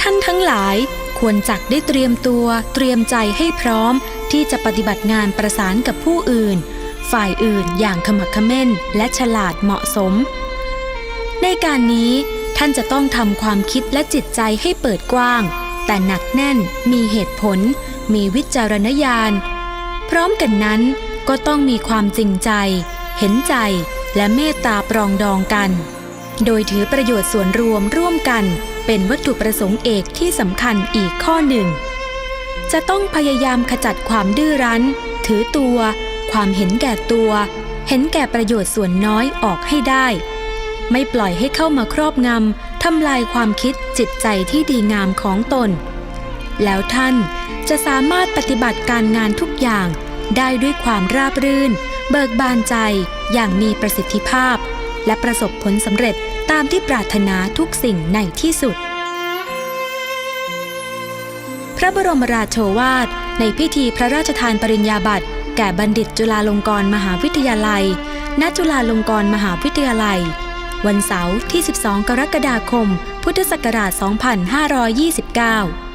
ท่านทั้งหลายควรจักได้เตรียมตัวเตรียมใจให้พร้อม ที่จะปฏิบัติงานประสานกับผู้อื่น ฝ่ายอื่นอย่างขมักเขม้นและฉลาดเหมาะสม ในการนี้ท่านจะต้องทำความคิดและจิตใจให้เปิดกว้าง แต่หนักแน่นมีเหตุผล มีวิจารณญาณ พร้อมกันนั้นก็ต้องมีความจริงใจ เห็นใจและเมตตาปรองดองกัน โดยถือประโยชน์ส่วนรวมร่วมกันเป็นวัตถุประสงค์เอกที่สำคัญอีกข้อหนึ่ง จะต้องพยายามขจัดความดื้อรั้น ถือตัว ความเห็นแก่ตัว เห็นแก่ประโยชน์ส่วนน้อยออกให้ได้ ไม่ปล่อยให้เข้ามาครอบงำทำลายความคิดจิตใจที่ดีงามของตน แล้วท่านจะสามารถปฏิบัติการงานทุกอย่างได้ด้วยความราบรื่น เบิกบานใจอย่างมีประสิทธิภาพ และประสบผลสำเร็จตามที่ปรารถนาทุกสิ่งในที่สุด พระบรมราโชวาท ในพิธีพระราชทานปริญญาบัตรแก่บัณฑิตจุฬาลงกรณ์มหาวิทยาลัย ณ จุฬาลงกรณ์มหาวิทยาลัย วันเสาร์ที่ 12 กรกฎาคม พุทธศักราช 2529